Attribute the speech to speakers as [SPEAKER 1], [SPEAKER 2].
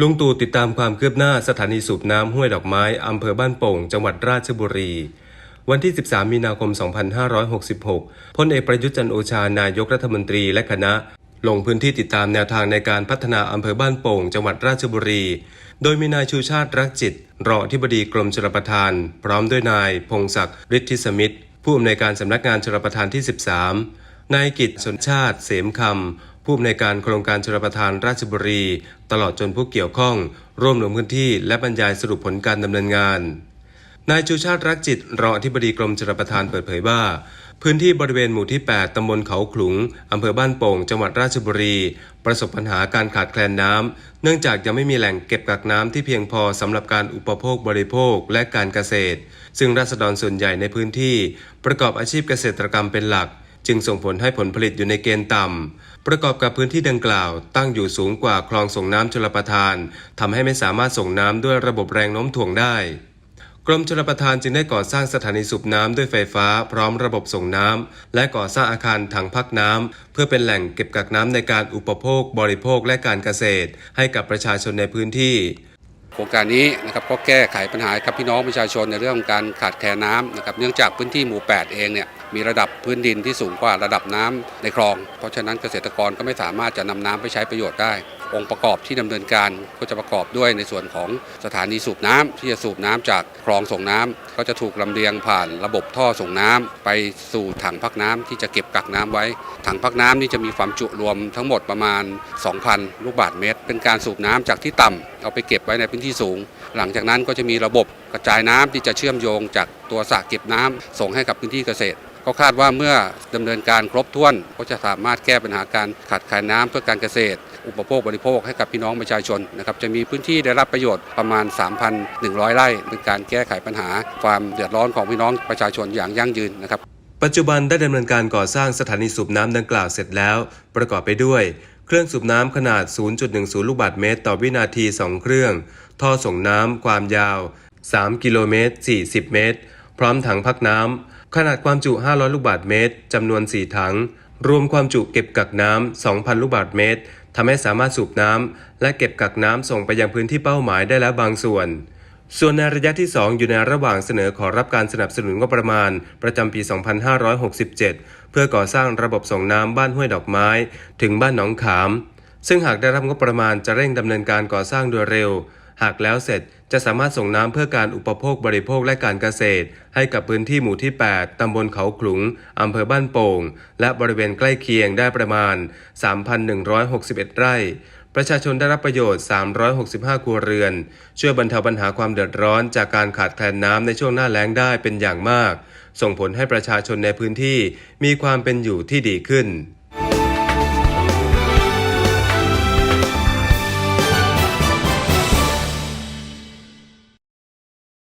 [SPEAKER 1] ลุงตู่ติดตามความคืบหน้าสถานีสูบน้ำห้วยดอกไม้อำเภอบ้านโป่ง จังหวัดราชบุรี วันที่ 13 มีนาคม 2566 พลเอกประยุทธ์จันโอชานายกรัฐมนตรีและคณะ ลงพื้นที่ติดตามแนวทางในการพัฒนาอำเภอบ้านโป่ง จังหวัดราชบุรี โดยมีนายชูชาติรักจิต รองอธิบดีกรมชลประทาน พร้อมด้วยนาย พงศักดิ์ฤทธิสมิทธิ์ผู้อำนวยการสำนักงานชลประทานที่ 13 นายกิตสนชาติ เสมคำ ผู้อำนวยการโครงการชลประทานราชบุรี ตลอดจนผู้เกี่ยวข้อง ร่วมลงพื้นที่และบรรยายสรุปผลการดำเนินงาน นายชูชาติรักจิตรองอธิบดีกรมชลประทานเปิดเผยว่า พื้นที่บริเวณหมู่ที่ 8 ตำบลเขาขลุง อำเภอบ้านโป่ง จังหวัดราชบุรี ประสบปัญหาการขาดแคลนน้ำ เนื่องจากยังไม่มีแหล่งเก็บกักน้ำที่เพียงพอสำหรับการอุปโภคบริโภคและการเกษตร ซึ่งราษฎรส่วนใหญ่ในพื้นที่ ประกอบอาชีพเกษตรกรรมเป็นหลัก จึงส่งผลให้ผลผลิตอยู่ในเกณฑ์ต่ำ ประกอบกับพื้นที่ดังกล่าว ตั้งอยู่สูงกว่าคลองส่งน้ำชลประทานทำให้ไม่สามารถส่งน้ำด้วยระบบแรงโน้มถ่วงได้ กรมชลประทานจึงได้ก่อสร้างสถานีสูบน้ำด้วยไฟฟ้า พร้อมระบบส่งน้ำและก่อสร้างอาคารถังพักน้ำเพื่อเป็นแหล่งเก็บกักน้ำในการอุปโภค บริโภคและการเกษตร ให้กับประชาชนในพื้นที่
[SPEAKER 2] โครงการนี้นะครับก็แก้ไขปัญหากับพี่น้องประชาชนในเรื่องของการขาดแคลนน้ำนะครับเนื่องจากพื้นที่หมู่ 8 เองเนี่ย มีระดับพื้นดินที่สูงกว่าระดับน้ำในคลอง เพราะฉะนั้นเกษตรกรก็ไม่สามารถจะนำน้ำไปใช้ประโยชน์ได้องค์ประกอบที่ดำเนินการก็จะประกอบด้วยในส่วนของสถานีสูบน้ำที่จะสูบน้ำจากคลองส่งน้ำก็จะถูกลำเลียงผ่านระบบท่อส่งน้ำไปสู่ถังพักน้ำที่จะเก็บกักน้ำไว้ ถังพักน้ำนี่จะมีความจุรวมทั้งหมดประมาณ 2,000 ลูกบาศก์เมตร เป็นการสูบน้ำจากที่ต่ำเอาไปเก็บไว้ในพื้นที่สูง หลังจากนั้นก็จะมีระบบกระจายน้ำที่จะเชื่อมโยงจากตัวสระเก็บน้ำส่งให้กับพื้นที่เกษตรก็คาดว่าเมื่อดำเนินการครบถ้วน ก็จะสามารถแก้ปัญหาการขาดแคลนน้ำเพื่อการเกษตร อุปโภคบริโภคให้กับพี่น้องประชาชนนะครับจะมีพื้นที่ได้รับประโยชน์ประมาณ 3,100 ไร่เป็นการแก้ไขปัญหา ความเดือดร้อนของพี่น้องประชาชนอย่างยั่งยืนนะครับ
[SPEAKER 1] ปัจจุบันได้ดำเนินการก่อสร้างสถานีสูบน้ำดังกล่าวเสร็จแล้ว ประกอบไปด้วย เครื่องสูบน้ำขนาด 0.10 ลูกบาศก์เมตร ต่อวินาที 2 เครื่อง ท่อส่งน้ำความยาว 3 กิโลเมตร 40 เมตร พร้อมถังพักน้ำขนาดความจุ 500 ลูกบาศก์เมตรจำนวน 4 ถัง รวมความจุเก็บกักน้ำ 2,000 ลูกบาศก์เมตร ทำให้สามารถสูบน้ำ และเก็บกักน้ำส่งไปยังพื้นที่เป้าหมายได้แล้วบางส่วน ส่วนในระยะที่ 2 อยู่ในระหว่างเสนอขอรับการสนับสนุนงบประมาณ ประจำปี 2567 เพื่อก่อสร้างระบบส่งน้ำบ้านห้วยดอกไม้ ถึงบ้านหนองขาม ซึ่งหากได้รับงบประมาณจะเร่งดำเนินการก่อสร้างโดยเร็ว หากแล้วเสร็จจะสามารถส่งน้ำเพื่อการอุปโภคบริโภคและการเกษตร ให้กับพื้นที่หมู่ที่ 8 ตำบลเขาขลุง อำเภอบ้านโป่ง และบริเวณใกล้เคียงได้ประมาณ 3,161 ไร่ ประชาชนได้รับประโยชน์ 365 ครัวเรือน ช่วยบรรเทาปัญหาความเดือดร้อนจากการขาดแคลนน้ำในช่วงหน้าแล้งได้เป็นอย่างมาก ส่งผลให้ประชาชนในพื้นที่มีความเป็นอยู่ที่ดีขึ้น